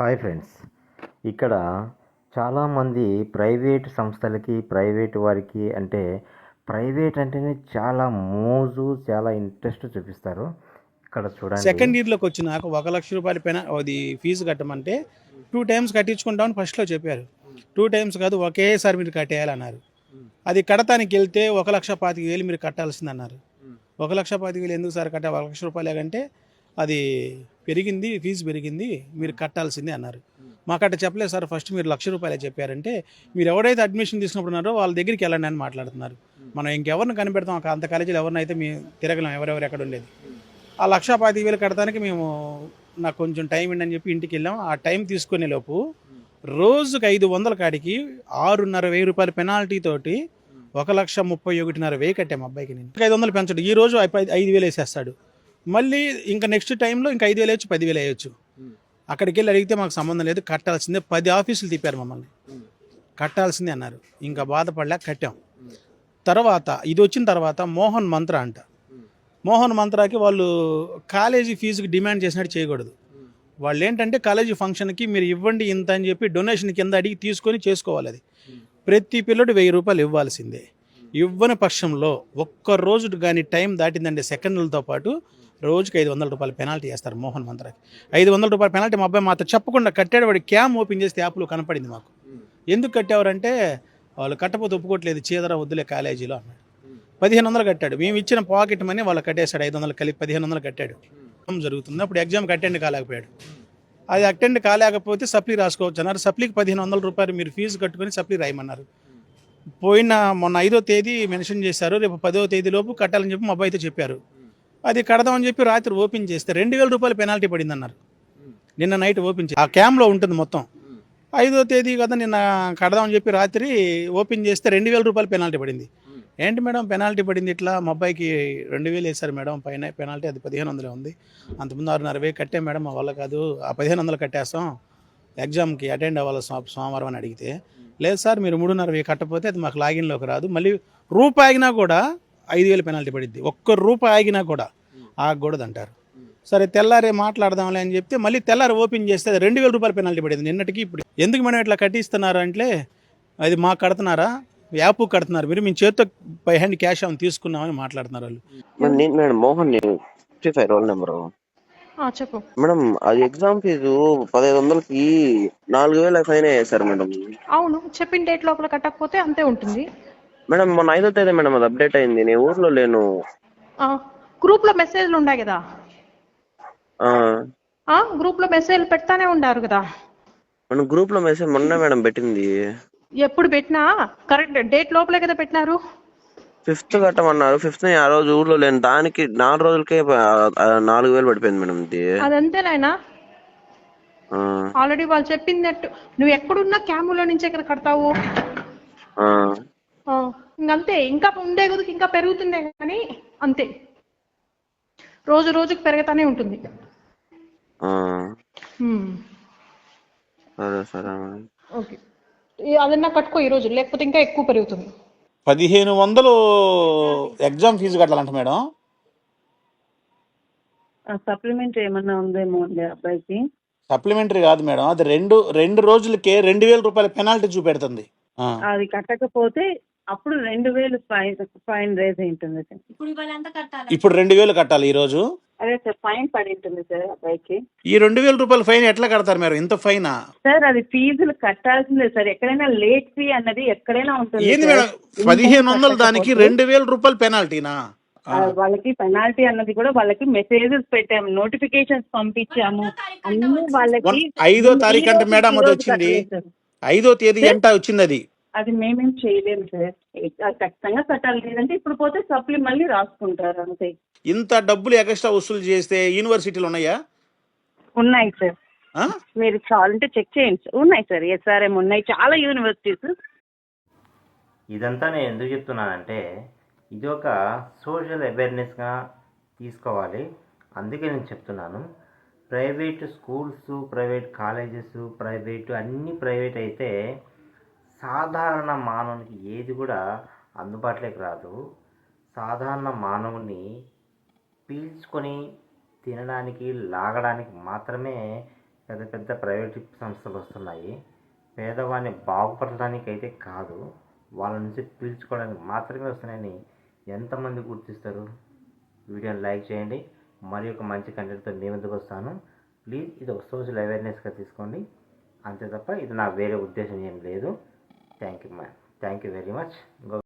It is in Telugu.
హాయ్ ఫ్రెండ్స్ ఇక్కడ చాలామంది ప్రైవేట్ సంస్థలకి ప్రైవేట్ వారికి అంటే ప్రైవేట్ అంటేనే చాలా మోజు చాలా ఇంట్రెస్ట్ చూపిస్తారు ఇక్కడ చూడండి సెకండ్ ఇయర్లోకి వచ్చినాక ఒక లక్ష రూపాయల పైన అది ఫీజు కట్టమంటే టూ టైమ్స్ కట్టించుకుంటామని ఫస్ట్లో చెప్పారు టూ టైమ్స్ కాదు ఒకేసారి మీరు కట్టేయాలన్నారు అది కడతానికి వెళ్తే ఒక లక్ష పాతిక వేలు మీరు కట్టాల్సిందన్నారు ఒక లక్ష పాతిక వేలు ఎందుకు సార్ కట్టాలి ఒక లక్ష రూపాయలు కంటే అది పెరిగింది ఫీజు పెరిగింది మీరు కట్టాల్సిందే అన్నారు మాకు చెప్పలేదు సార్ ఫస్ట్ మీరు లక్ష రూపాయలే చెప్పారంటే మీరు ఎవరైతే అడ్మిషన్ ఉన్నారో వాళ్ళ దగ్గరికి వెళ్ళండి అని మాట్లాడుతున్నారు మనం ఇంకెవరిని కనిపెడతాం అంత కాలేజీలో ఎవరినైతే మేము తిరగలేం ఎవరెవరు ఎక్కడ ఉండేది ఆ లక్ష పాతి వేలు కడతానికి మేము నాకు కొంచెం టైం ఇండి అని చెప్పి ఇంటికి వెళ్ళాం ఆ టైం తీసుకునే లోపు రోజుకి ఐదు వందల కాడికి ఆరున్నర వెయ్యి రూపాయల పెనాల్టీ తోటి ఒక లక్ష ముప్పై ఒకటిన్నర వెయ్యి కట్టాము అబ్బాయికి నేను ఐదు వందలు పెంచడు ఈ రోజు ఐదు వేలు వేసేస్తాడు మళ్ళీ ఇంకా నెక్స్ట్ టైంలో ఇంకా ఐదు వేలు వేయచ్చు పదివేలు వేయచ్చు అక్కడికి వెళ్ళి అడిగితే మాకు సంబంధం లేదు కట్టాల్సిందే పది ఆఫీసులు తిప్పారు మమ్మల్ని కట్టాల్సిందే అన్నారు ఇంకా బాధపడలేక కట్టాం తర్వాత ఇది వచ్చిన తర్వాత మోహన్ మంత్ర అంట మోహన్ మంత్రాకి వాళ్ళు కాలేజీ ఫీజుకి డిమాండ్ చేసినట్టు చేయకూడదు వాళ్ళు ఏంటంటే కాలేజీ ఫంక్షన్కి మీరు ఇవ్వండి ఇంత అని చెప్పి డొనేషన్ కింద అడిగి తీసుకొని చేసుకోవాలి అది ప్రతి పిల్లడు వెయ్యి రూపాయలు ఇవ్వాల్సిందే ఇవ్వని పక్షంలో ఒక్క రోజు కానీ టైం దాటిందండి సెకండ్లతో పాటు రోజుకి ఐదు వందల రూపాయలు పెనాల్టీ వేస్తారు మోహన్ మంత్రాకి ఐదు వందల రూపాయల పెనాల్టీ మా అబ్బాయి మాతో చెప్పకుండా కట్టాడు వాడు క్యామ్ ఓపెన్ చేస్తే యాప్లో కనపడింది మాకు ఎందుకు కట్టేవారంటే వాళ్ళు కట్టపోతే ఒప్పుకోవట్లేదు చీదర వద్దులే కాలేజీలో అన్నాడు పదిహేను వందలు కట్టాడు మేము ఇచ్చిన పాకెట్ మనీ వాళ్ళు కట్టేశాడు ఐదు వందలు కలిపి పదిహేను వందలు కట్టాడు జరుగుతుంది అప్పుడు ఎగ్జామ్కి అటెండ్ కాలేకపోయాడు అది అటెండ్ కాలేకపోతే సప్లీ రాసుకోవచ్చు అన్నారు సప్లీకి పదిహేను వందల రూపాయలు మీరు ఫీజు కట్టుకొని సప్లీ రాయమన్నారు పోయిన మొన్న ఐదో తేదీ మెన్షన్ చేశారు రేపు పదో తేదీలోపు కట్టాలని చెప్పి మా అబ్బాయితో చెప్పారు అది కడదామని చెప్పి రాత్రి ఓపెన్ చేస్తే రెండు వేల రూపాయలు పెనాల్టీ పడింది అన్నారు నిన్న నైట్ ఓపెన్ ఆ క్యాంప్లో ఉంటుంది మొత్తం ఐదో తేదీ కదా నిన్న కడదామని చెప్పి రాత్రి ఓపెన్ చేస్తే రెండు వేల రూపాయలు పెనాల్టీ పడింది ఏంటి మేడం పెనాల్టీ పడింది ఇట్లా మా అబ్బాయికి రెండు వేలు వేశారు మేడం పైన పెనాల్టీ అది పదిహేను వందలే ఉంది అంతకుముందు ఆరున్నర వేలు కట్టే మేడం మా వల్ల కాదు ఆ పదిహేను వందలు కట్టేస్తాం ఎగ్జామ్కి అటెండ్ అవ్వాలి సోమవారం అని అడిగితే లేదు సార్ మీరు మూడున్నర వెయ్యి కట్టకపోతే అది మాకు లాగిన్లోకి రాదు మళ్ళీ రూపాయి ఆగినా కూడా ఐదు వేలు పెనాల్టీ పడిద్ది ఒక్క రూపాయి ఆగినా కూడా ఆగకూడదు అంటారు సరే తెల్లారే మాట్లాడదాంలే అని చెప్తే మళ్ళీ తెల్లారి ఓపెన్ చేస్తే రెండు వేల రూపాయలు పెనాల్టీ పడింది నిన్నటికి ఇప్పుడు ఎందుకు మనం ఇట్లా కట్టిస్తున్నారు అంటే అది మాకు కడుతున్నారా యాప్ కడుతున్నారు మీరు మేము చేతితో బై హ్యాండ్ క్యాష్ తీసుకున్నామని మాట్లాడుతున్నారు వాళ్ళు మోహన్ ఫైవ్ రోల్ నెంబరు చెప్పు మేడం అది ఎగ్జామ్ ఫీజు పదహైదు వందలకి నాలుగు వేల ఫైన్ అయ్యేసారు మేడం అవును చెప్పిన డేట్ లోపల కట్టకపోతే అంతే ఉంటుంది మేడం మొన్న ఐదో తేదీ మేడం అది అప్డేట్ అయింది నేను ఊర్లో లేను గ్రూప్ లో మెసేజ్లు ఉండాయి కదా గ్రూప్ లో మెసేజ్లు పెడతానే ఉండారు కదా మనం గ్రూప్ లో మెసేజ్ మొన్న మేడం పెట్టింది ఎప్పుడు పెట్టినా కరెక్ట్ డేట్ లోపలే కదా పెట్టినారు ఫిఫ్త్ కట్టమన్నారు ఫిఫ్త్ ఆ రోజు ఊర్లో లేను దానికి నాలుగు రోజులకే నాలుగు వేలు పడిపోయింది మేడం ఇది అదంతే ఆల్రెడీ వాళ్ళు చెప్పిందట్టు నువ్వు ఎక్కడున్నా క్యాములో నుంచి ఎక్కడ కడతావు అంతే ఇంకంతే ఇంకా ఉండే కొద్దికి ఇంకా పెరుగుతుండే కానీ అంతే రోజు రోజుకు పెరుగుతానే ఉంటుంది సరే సరే ఓకే అదన్నా కట్టుకో ఈ రోజు లేకపోతే ఇంకా ఎక్కువ పెరుగుతుంది పదిహేను వందలు ఎగ్జామ్ ఫీజు కట్టాలంట మేడం సప్లిమెంటరీ ఏమన్నా ఉందేమో అండి అబ్బాయికి సప్లిమెంటరీ కాదు మేడం అది రెండు రెండు రోజులకే రెండు వేల రూపాయల పెనాల్టీ చూపెడుతుంది అది కట్టకపోతే అప్పుడు రెండు వేలు ఫైన్ ఫైన్ రేజ్ ఉంటుంది ఇప్పుడు రెండు వేలు కట్టాలి ఈ రోజు అదే సార్ ఫైన్ పడి ఉంటుంది సార్ అబ్బాయికి ఈ రెండు వేల రూపాయలు ఫైన్ ఎట్లా కడతారు మీరు ఇంత ఫైనా సార్ అది ఫీజులు కట్టాల్సిందే సార్ ఎక్కడైనా లేట్ ఫీ అన్నది ఎక్కడైనా ఉంటుంది ఏంది మేడం పదిహేను వందలు దానికి రెండు వేల రూపాయలు పెనాల్టీనా ఆ, వాళ్ళకి పెనాల్టీ అన్నది కూడా వాళ్ళకి మెసేజెస్ పెట్టాము నోటిఫికేషన్స్ పంపించాము అన్ని వాళ్ళకి ఐదో తారీఖు అంటే మేడం అది వచ్చింది ఐదో తేదీ ఎంట వచ్చింది అది అది మేమేం చేయలేము సార్ ఖచ్చితంగా కట్టాలి లేదంటే ఇప్పుడు పోతే సప్లి మళ్ళీ రాసుకుంటారు అంతే ఇంత డబ్బులు ఎక్స్ట్రా వసూలు చేస్తే యూనివర్సిటీలు ఉన్నాయా ఉన్నాయి సార్ మీరు చాలంటే చెక్ చేయండి ఉన్నాయి సార్ ఎస్ఆర్ఎం ఉన్నాయి చాలా యూనివర్సిటీస్ ఇదంతా నేను ఎందుకు చెప్తున్నానంటే ఇది ఒక సోషల్ అవేర్నెస్గా తీసుకోవాలి అందుకే నేను చెప్తున్నాను private schools private colleges private అన్నీ ప్రైవేట్ అయితే సాధారణ మానవునికి ఏది కూడా అందుబాటులోకి రాదు సాధారణ మానవుని పీల్చుకొని తినడానికి లాగడానికి మాత్రమే పెద్ద పెద్ద ప్రైవేట్ సంస్థలు వస్తున్నాయి పేదవాడిని బాగుపడడానికి అయితే కాదు వాళ్ళ నుంచి పీల్చుకోవడానికి మాత్రమే వస్తున్నాయని ఎంతమంది గుర్తిస్తారు వీడియోని లైక్ చేయండి మరి ఒక మంచి కంటెంట్తో నేను ఎందుకు వస్తాను ప్లీజ్ ఇది ఒక సోషల్ అవేర్నెస్గా తీసుకోండి అంతే తప్ప ఇది నా వేరే ఉద్దేశం ఏం లేదు Thank you, ma'am. Thank you very much. Go